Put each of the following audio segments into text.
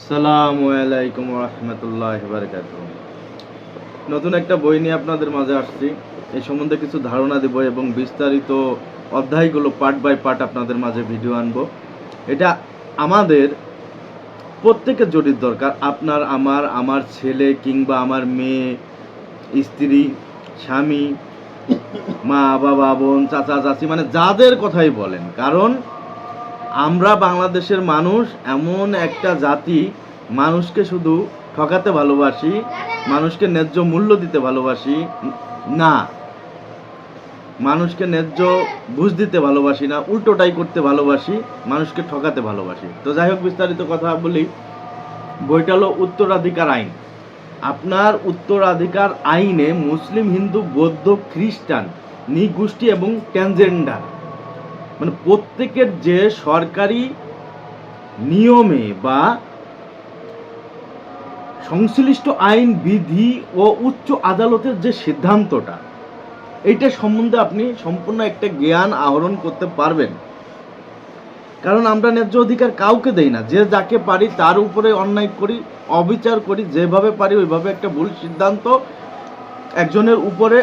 আসসালামু আলাইকুম রহমতুল্লাহ বারকাত নতুন একটা বই নিয়ে আপনাদের মাঝে আসছি। এই সম্বন্ধে কিছু ধারণা দেব এবং বিস্তারিত অধ্যায়গুলো পার্ট বাই পার্ট আপনাদের মাঝে ভিডিও আনব। এটা আমাদের প্রত্যেকের জটির দরকার। আপনার, আমার আমার ছেলে কিংবা আমার মেয়ে, স্ত্রী, স্বামী, মা, বাবা, বোন, চাচা, চাচি মানে যাদের কথাই বলেন। কারণ আমরা বাংলাদেশের মানুষ, এমন একটা জাতি, মানুষকে শুধু ঠকাতে ভালোবাসি, মানুষকে ন্যায্য মূল্য দিতে ভালোবাসি, না। মানুষকে ন্যায্য বুঝ দিতে ভালোবাসি না, উল্টোটাই করতে ভালোবাসি, মানুষকে ঠকাতে ভালোবাসি। তো যাই হোক, বিস্তারিত কথা বলি। বইটা হলো উত্তরাধিকার আইন। আপনার উত্তরাধিকার আইনে মুসলিম, হিন্দু, বৌদ্ধ, খ্রিস্টান, নিগোষ্ঠী এবং ট্রান্সজেন্ডার মানে প্রত্যেকের যে সরকারি নিয়মে বা সংশ্লিষ্ট আইন, বিধি ও উচ্চ আদালতের যে সিদ্ধান্তটা, এইটা সম্বন্ধে আপনি সম্পূর্ণ একটা জ্ঞান আহরণ করতে পারবেন। কারণ আমরা ন্যায্য অধিকার কাউকে দেই না। যে যাকে পারি তার উপরে অন্যায় করি, অবিচার করি, যেভাবে পারি ওইভাবে একটা ভুল সিদ্ধান্ত একজনের উপরে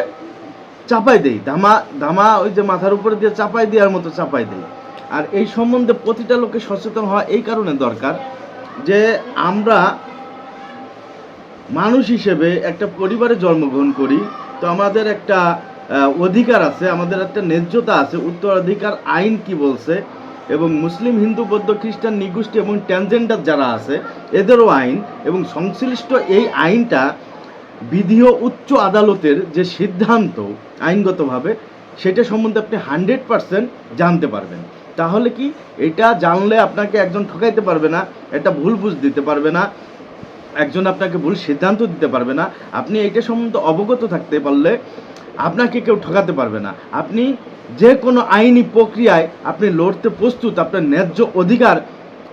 চাপাই দেই, ধামা ধামা ওই যে মাথার উপরে দিয়ে চাপাই দেওয়ার মতো চাপাই দেই। আর এই সম্বন্ধে প্রতিটা লোকে সচেতন হওয়া এই কারণে দরকার যে আমরা মানুষ হিসেবে একটা পরিবারে জন্মগ্রহণ করি, তো আমাদের একটা অধিকার আছে, আমাদের একটা ন্যায্যতা আছে, উত্তরাধিকার আইন কি বলছে, এবং মুসলিম, হিন্দু, বৌদ্ধ, খ্রিস্টান, নিগোষ্ঠী এবং ট্রান্সজেন্ডার যারা আছে, এদেরও আইন, এবং সংশ্লিষ্ট এই আইনটা বিধি ও উচ্চ আদালতের যে সিদ্ধান্ত আইনগতভাবে, সেটা সম্বন্ধে আপনি হান্ড্রেড পারসেন্ট জানতে পারবেন। তাহলে কি এটা জানলে আপনাকে একজন ঠকাইতে পারবে না, এটা ভুল বুঝ দিতে পারবে না, একজন আপনাকে ভুল সিদ্ধান্ত দিতে পারবে না। আপনি এটা সম্বন্ধে অবগত থাকতে পারলে আপনাকে কেউ ঠকাতে পারবে না। আপনি যে কোনো আইনি প্রক্রিয়ায় আপনি লড়তে প্রস্তুত, আপনার ন্যায্য অধিকার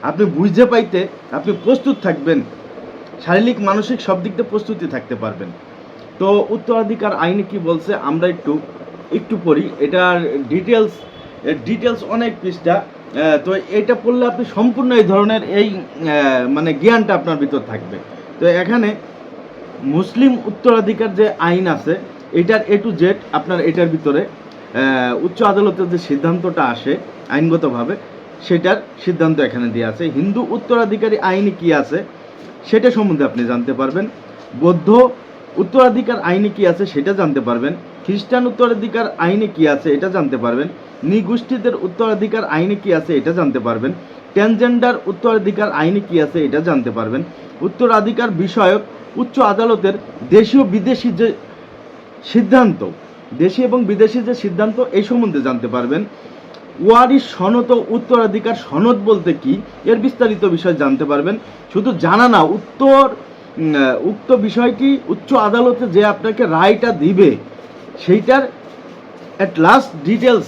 আপনি বুঝতে পাইতে আপনি প্রস্তুত থাকবেন। শারীরিক, মানসিক সব দিক দিয়ে প্রস্তুতি থাকতে পারবেন। তো উত্তরাধিকার আইনে কি বলছে? আমরা একটু একটু পড়ি। এটার ডিটেলস ডিটেলস অনেক পৃষ্ঠা। তো এটা পড়লে আপনি সম্পূর্ণ এই ধরনের এই মানে জ্ঞানটা আপনার ভিতর থাকবে। তো এখানে মুসলিম উত্তরাধিকার যে আইন আছে, এটার এ টু জেড আপনার এটার ভিতরে উচ্চ আদালতের যে সিদ্ধান্তটা আসে, আইনগতভাবে, সেটার সিদ্ধান্ত এখানে দেওয়া আছে। হিন্দু উত্তরাধিকারী আইনে কি আছে? সেটা সম্বন্ধে আপনি জানতে পারবেন। বৌদ্ধ উত্তরাধিকার আইনে কি আছে সেটা জানতে পারবেন। খ্রিস্টান উত্তরাধিকার আইনে কি আছে এটা জানতে পারবেন। নিগোষ্ঠীদের উত্তরাধিকার আইনে কি আছে এটা জানতে পারবেন। ট্রান্সজেন্ডার উত্তরাধিকার আইনে কি আছে এটা জানতে পারবেন। উত্তরাধিকার বিষয়ক উচ্চ আদালতের দেশীয় বিদেশি যে সিদ্ধান্ত, দেশি এবং বিদেশি যে সিদ্ধান্ত, এই সম্বন্ধে জানতে পারবেন। ওয়ারিশ সনদ ও উত্তরাধিকার সনদ বলতে কি? এর বিস্তারিত বিষয় জানতে পারবেন। শুধু জানা না, উত্তর উক্ত বিষয়টি উচ্চ আদালতে যে আপনাকে রায়টা দিবে, সেইটার অ্যাট লাস্ট ডিটেলস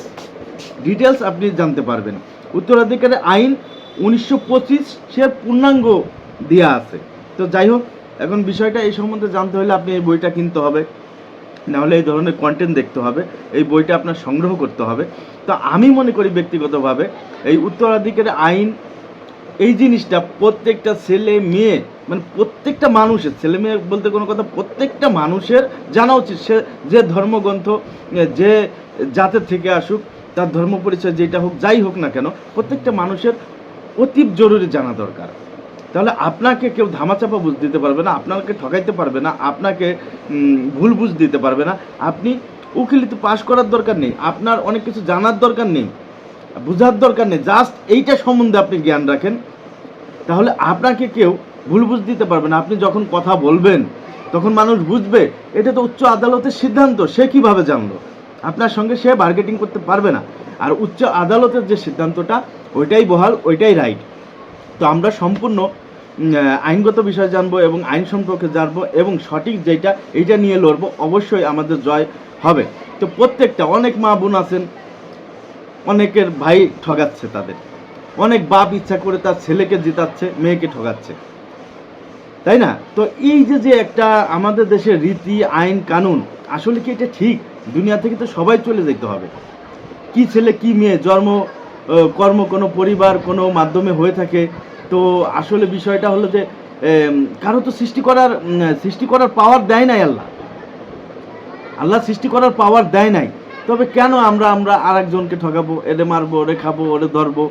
ডিটেলস আপনি জানতে পারবেন। উত্তরাধিকারের আইন উনিশশো পঁচিশের পূর্ণাঙ্গ দেওয়া আছে। তো যাই হোক, এখন বিষয়টা এই সম্বন্ধে জানতে হলে আপনি এই বইটা কিনতে হবে। নাহলে এই ধরনের কন্টেন্ট দেখতে হবে, এই বইটা আপনার সংগ্রহ করতে হবে। তো আমি মনে করি ব্যক্তিগতভাবে এই উত্তরাধিকারের আইন, এই জিনিসটা প্রত্যেকটা ছেলে মেয়ে মানে প্রত্যেকটা মানুষের, ছেলে মেয়ে বলতে কোনো কথা, প্রত্যেকটা মানুষের জানা উচিত। সে যে ধর্মগ্রন্থ যে জাতের থেকে আসুক, তার ধর্ম পরিচয় যেটা হোক, যাই হোক না কেন, প্রত্যেকটা মানুষের অতীব জরুরি জানা দরকার। তাহলে আপনাকে কেউ ধামাচাপা বুঝ দিতে পারবে না, আপনাকে ঠকাইতে পারবে না, আপনাকে ভুল বুঝ দিতে পারবে না। আপনি উকিলিতে পাশ করার দরকার নেই, আপনার অনেক কিছু জানার দরকার নেই, বোঝার দরকার নেই, জাস্ট এইটা সম্বন্ধে আপনি জ্ঞান রাখেন। তাহলে আপনাকে কেউ ভুল বুঝ দিতে পারবে না। আপনি যখন কথা বলবেন, তখন মানুষ বুঝবে, এটা তো উচ্চ আদালতের সিদ্ধান্ত, সে কীভাবে জানলো? আপনার সঙ্গে সে বার্গেটিং করতে পারবে না। আর উচ্চ আদালতের যে সিদ্ধান্তটা, ওইটাই বহাল, ওইটাই রাইট তো আমরা সম্পূর্ণ আইনগত বিষয় জানব এবং আইন সম্পর্কে জানব এবং সঠিক যেটা, এইটা নিয়ে লড়বো, অবশ্যই আমাদের জয় হবে। তো প্রত্যেকটা, অনেক মা বোন আছেন, অনেকের ভাই ঠগাচ্ছে তাদের। অনেক বাপ ইচ্ছা করে তার ছেলেকে জিতাচ্ছে, মেয়েকে ঠগাচ্ছে। তাই না? তো এই যে যে একটা আমাদের দেশের রীতি, আইন, কানুন, আসলে কি এটা ঠিক? দুনিয়া থেকে তো সবাই চলে যেতে হবে। কি ছেলে, কি মেয়ে, জন্ম কর্ম কোনো পরিবার, কোনো মাধ্যমে হয়ে থাকে তো আসলে বিষয়টা হলো যে কারও তো সৃষ্টি করার সৃষ্টি করার পাওয়ার দেয় নাই আল্লাহ। আল্লাহ সৃষ্টি করার পাওয়ার দেয় নাই। তবে কেন আমরা আমরা আরেকজনকে ঠকাবো এরে মারবো, ওরে খাব, ওরে ধরবো?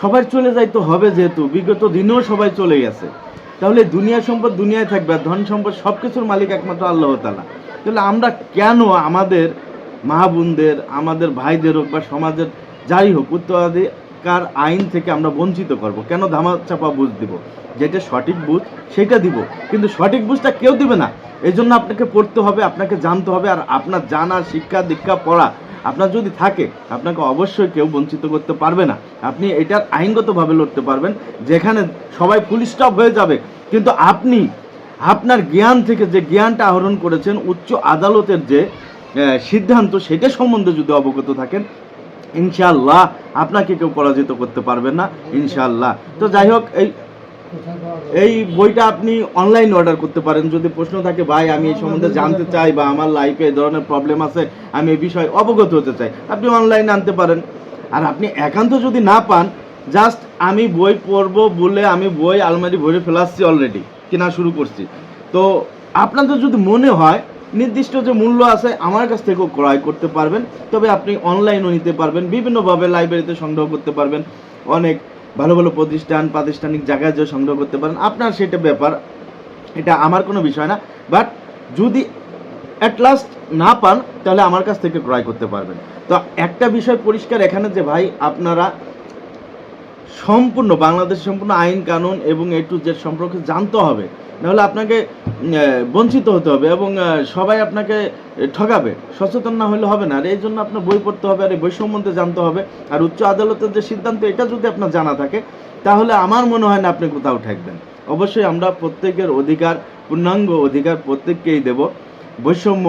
সবাই চলে যাই তো হবে যেহেতু, বিগত দিনেও সবাই চলে গেছে। তাহলে দুনিয়া সম্পদ দুনিয়ায় থাকবে আর ধন সম্পদ সব কিছুর মালিক একমাত্র আল্লাহ তালা তাহলে আমরা কেন আমাদের মা বোনদের, আমাদের ভাইদের হোক বা সমাজের যাই হোক উত্তরাধিকার আইন থেকে আমরা বঞ্চিত করব। কেন ধামা চাপা বুঝ দিব? যেটা সঠিক বুঝ, সেটা দিব। কিন্তু সঠিক বুঝটা কেউ দিবে না। এই জন্য আপনাকে পড়তে হবে, আপনাকে জানতে হবে, আর আপনার জানা, শিক্ষা, দীক্ষা, পড়া আপনার যদি থাকে, আপনাকে অবশ্যই কেউ বঞ্চিত করতে পারবে না। আপনি এটার আইনগতভাবে লড়তে পারবেন, যেখানে সবাই ফুল স্টপ হয়ে যাবে। কিন্তু আপনি, আপনার জ্ঞান থেকে যে জ্ঞানটা আহরণ করেছেন, উচ্চ আদালতের যে সিদ্ধান্ত, সেটা সম্বন্ধে যদি অবগত থাকেন ইনশাআল্লাহ আপনাকে কেউ পরাজিত করতে পারবেন না, ইনশাআল্লাহ। তো যাই হোক, এই এই বইটা আপনি অনলাইন অর্ডার করতে পারেন। যদি প্রশ্ন থাকে, ভাই, আমি এই সম্বন্ধে জানতে চাই বা আমার লাইফে এই ধরনের প্রবলেম আছে, আমি এই বিষয়ে অবগত হতে চাই। আপনি অনলাইনে আনতে পারেন। আর আপনি একান্ত যদি না পান জাস্ট আমি বই পড়ব বলে আমি বই আলমারি ভরে ফেলাচ্ছি অলরেডি কেনা শুরু করছি। তো আপনাদের যদি মনে হয় নির্দিষ্ট যে মূল্য আছে আমার কাছ থেকেও ক্রয় করতে পারবেন। তবে আপনি অনলাইনও নিতে পারবেন, বিভিন্নভাবে লাইব্রেরিতে সংগ্রহ করতে পারবেন, অনেক ভালো ভালো প্রতিষ্ঠান, প্রাতিষ্ঠানিক জায়গায় যে সংগ্রহ করতে পারেন। আপনার সেটা ব্যাপার, এটা আমার কোনো বিষয় না বাট যদি অ্যাট লাস্ট না পান, তাহলে আমার কাছ থেকে ক্রয় করতে পারবেন। তো একটা বিষয় পরিষ্কার এখানে যে ভাই, আপনারা সম্পূর্ণ বাংলাদেশ সম্পূর্ণ আইন কানুন এবং এ টু জেড সম্পর্কে জানতে হবে। নাহলে আপনাকে বঞ্চিত হতে হবে এবং সবাই আপনাকে ঠকাবে সচেতন না হলে হবে না। আর এই জন্য আপনার বই পড়তে হবে, আর এই বই সম্বন্ধে জানতে হবে। আর উচ্চ আদালতের যে সিদ্ধান্ত, এটা যদি আপনার জানা থাকে, তাহলে আমার মনে হয় না আপনি কোথাও ঠেকবেন। অবশ্যই আমরা প্রত্যেকের অধিকার, পূর্ণাঙ্গ অধিকার প্রত্যেককেই দেব। বৈষম্য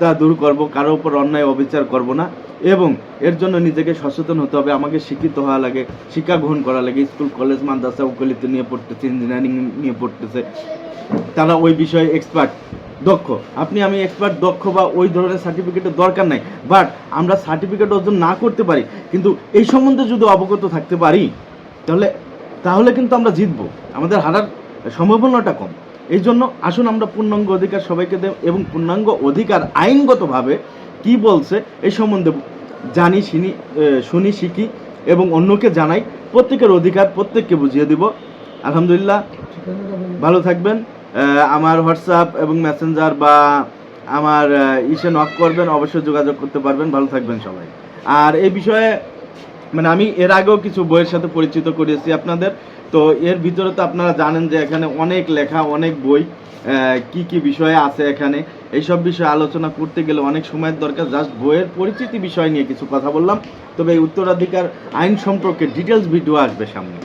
তা দূর করব, কারও উপর অন্যায়, অবিচার করব না। এবং এর জন্য নিজেকে সচেতন হতে হবে, আমাকে শিক্ষিত হওয়া লাগে, শিক্ষা গ্রহণ করা লাগে। স্কুল, কলেজ, মাদ্রাসা, উকলিত নিয়ে পড়তেছে ইঞ্জিনিয়ারিং নিয়ে পড়তেছে। তারা ওই বিষয়ে এক্সপার্ট দক্ষ। আপনি, আমি এক্সপার্ট দক্ষ বা ওই ধরনের সার্টিফিকেটের দরকার নাই। বাট আমরা সার্টিফিকেট অর্জন না করতে পারি, কিন্তু এই সম্বন্ধে যদি অবগত থাকতে পারি, তাহলে তাহলে কিন্তু আমরা জিতবো। আমাদের হারার সম্ভাবনাটা কম। এই জন্য আসুন আমরা পূর্ণাঙ্গ অধিকার সবাইকে দেব এবং পূর্ণাঙ্গ অধিকার আইনগতভাবে কি বলছে এই সম্বন্ধে জানি, শুনি শুনি, শিখি এবং অন্যকে জানাই প্রত্যেকের অধিকার, প্রত্যেককে বুঝিয়ে দিব। আলহামদুলিল্লাহ। ভালো থাকবেন। আমার হোয়াটসঅ্যাপ এবং মেসেঞ্জার বা আমার ইসে নক করবেন, অবশ্যই যোগাযোগ করতে পারবেন। ভালো থাকবেন সবাই। আর এই বিষয়ে মানে আমি এর আগেও কিছু বইয়ের সাথে পরিচিত করিয়েছি আপনাদের। তো এর ভিতরে তো আপনারা জানেন যে এখানে অনেক লেখা, অনেক বই কি কি বিষয়ে আছে এখানে। এইসব বিষয়ে আলোচনা করতে গেলে অনেক সময়ের দরকার। জাস্ট বইয়ের পরিচিতি বিষয় নিয়ে কিছু কথা বললাম। তবে এই উত্তরাধিকার আইন সম্পর্কে ডিটেলস ভিডিও আসবে সামনে।